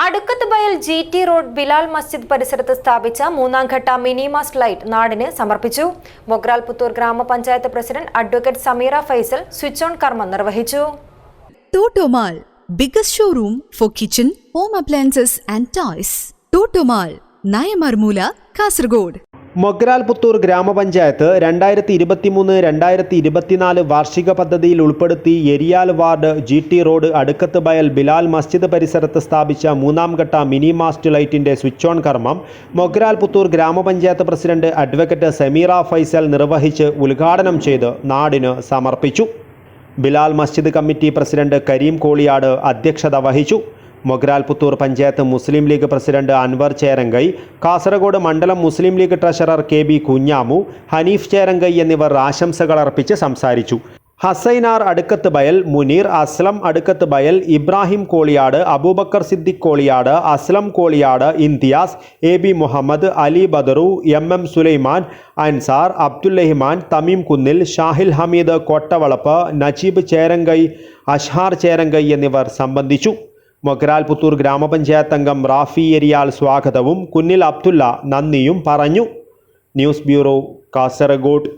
Adukkath Bayal G T road Bilal Masjid പരിസരത്ത് സ്ഥാപിച്ച മൂന്നാം ഘട്ട മിനി മാസ്റ്റ് ലൈറ്റ് നാടിന് സമർപ്പിച്ചു മൊഗ്രാൽ പുത്തൂർ ഗ്രാമപഞ്ചായത്ത് president advocate Sameera Faisal switch on കർമ്മം നിർവഹിച്ചു Totomal, biggest showroom for kitchen home appliances and toys. Totomal Nayamarmoola Kasargod. Mogral Puthur ഗ്രാമപഞ്ചായത്ത് രണ്ടായിരത്തി ഇരുപത്തിമൂന്ന് രണ്ടായിരത്തി ഇരുപത്തിനാല് വാർഷിക പദ്ധതിയിൽ ഉൾപ്പെടുത്തി Eriyal ward G T road Adukkath Bayal Bilal Masjid പരിസരത്ത് സ്ഥാപിച്ച മൂന്നാം ഘട്ട മിനി മാസ്റ്റ് ലൈറ്റിന്റെ സ്വിച്ച് ഓൺ കർമ്മം മൊഗ്രാൽ പുത്തൂർ ഗ്രാമപഞ്ചായത്ത് പ്രസിഡന്റ് അഡ്വക്കേറ്റ് സമീറ ഫൈസൽ നിർവഹിച്ച് ഉദ്ഘാടനം ചെയ്ത് നാടിന് സമർപ്പിച്ചു. ബിലാൽ മസ്ജിദ് കമ്മിറ്റി പ്രസിഡന്റ് കരീം കോളിയാട് അധ്യക്ഷത വഹിച്ചു. മൊഗ്രാൽ പുത്തൂർ പഞ്ചായത്ത് മുസ്ലിം ലീഗ് പ്രസിഡന്റ് അൻവർ ചേരങ്കൈ കാസർഗോഡ് മണ്ഡലം Muslim League treasurer K B Kunhamu Hanif Cherangai എന്നിവർ ആശംസകൾ അർപ്പിച്ച് സംസാരിച്ചു. Hasainar Adukkath Bayal Muneer Aslam Adukkath Bayal Ibrahim Koliyad Abubakar Siddique Koliyad Aslam Koliyad Imtiyaz A B Muhammad Ali Badaru M M Sulaiman Ansar Abdulrahiman Thameem Kunnil Shahil Hameed Kottavalappu Najeeb Cherangai Ashhar Cherangai എന്നിവർ സംബന്ധിച്ചു. മൊഗ്രാൽ പുത്തൂർ ഗ്രാമപഞ്ചായത്ത് അംഗം റാഫി എരിയാൽ സ്വാഗതവും കുന്നിൽ അബ്ദുള്ള നന്ദിയും പറഞ്ഞു. News bureau Kasaragod.